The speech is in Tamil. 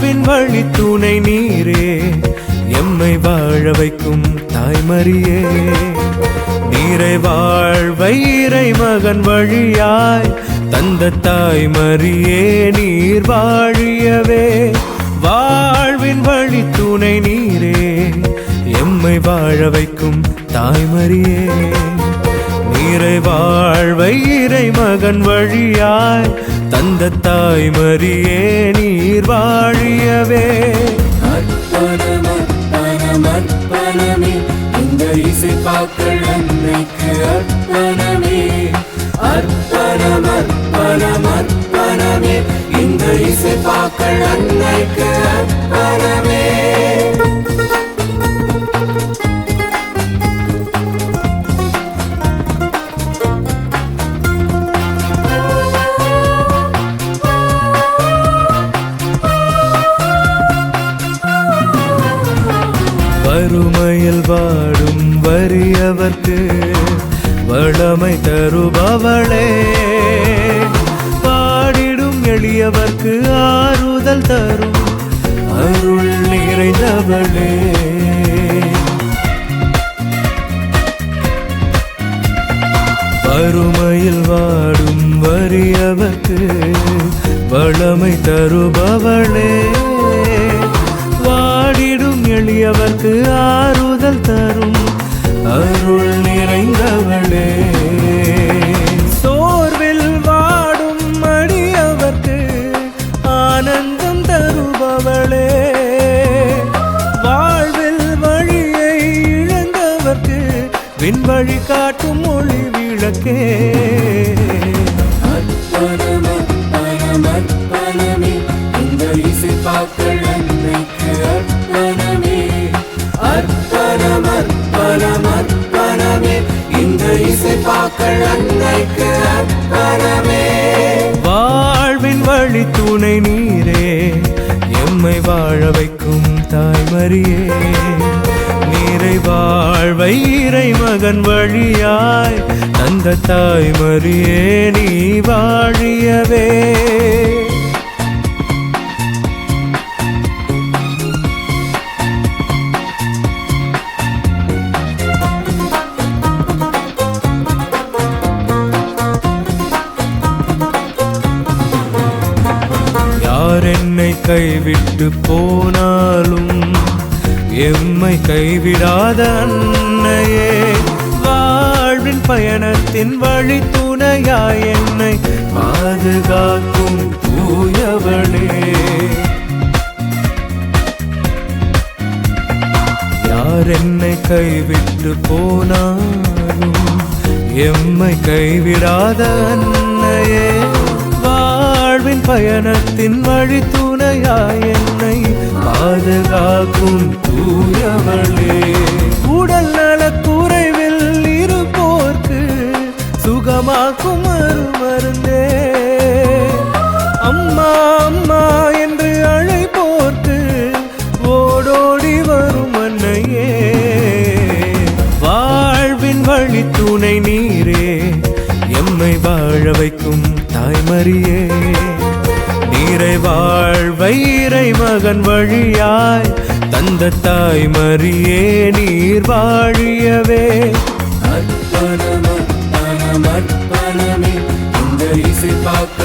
வாழ்வின் வழி துணை நீரே எம்மை வாழ வைக்கும் தாய்மரியே. நீரை வாழ்வை இறை மகன் வழியாய் தந்த தாய்மரியே நீர் வாழியவே. வாழ்வின் வழி துணை நீரே எம்மை வாழ வைக்கும் தாய்மரியே. நீரை வாழ்வை இறை மகன் வழியாய் தந்த தாய்மரியே நீர் வாழியவே. அர்ப்பணம் அர்ப்பணமே இந்த இசைப்பாக்கள் அன்னைக்கு அர்ப்பணமே. அர்ப்பணம் அர்ப்பணம் அர்ப்பணமே இந்த இசைப்பாக்கள் அன்னைக்கு அர்ப்பணமே. வறுமையில் வாடும் வறியவர்க்கு வளமை தருபவளே. பாடிடும் எளியவர்க்கு ஆறுதல் தரும் அருள் நிறைந்தவளே. வறுமையில் வாடும் வறியவர்க்கு வளமை தருபவளே. எளியவர்க்கு ஆறுதல் தரும். அருள் நிறைந்தவளே. சோர்வில் வாடும் அடியவர்க்கு ஆனந்தம் தருபவளே. வாழ்வில் வழியை இழந்தவர்க்கு விண்வழி காட்டும் ஒளி விளக்கே. இசைப்பாக்கள் அன்னைக்கு அர்ப்பணமே வாழ்வின் வழி துணை நீரே எம்மை வாழ வைக்கும் தாய்மரியே. நீரை வாழ்வை இறை மகன் வழியாய் தந்த தாய்மரியே நீ வாழியவே. என்னை கைவிட்டு போனாலும் எம்மை கைவிடாத அன்னையே. வாழ்வின் பயணத்தின் வழி துணையாய் என்னை பாதுகாக்கும் தூயவளே. யார் என்னை கைவிட்டு போனாலும் எம்மை கைவிடாத அன்னை பயணத்தின் வழி துணையாய் என்னை பாதுகாக்கும் தூயவளே. உடல் நலக் குறைவில் இருப்போர்க்கு சுகமாக்கும் மருந்தே அம்மா அம்மா என்று அழைப்போர்க்கு ஓடோடி வரும் அன்னையே. வாழ்வின் வழி துணை நீரே எம்மை வாழ வைக்கும் தாய்மரியே. இறை வாழ்வை இறை மகன் வழியாய் தந்த தாய் மறியே நீர் வாழியவே. அர்ப்பணம் அர்ப்பணம் அர்ப்பணமே. இந்த இசை பார்க்க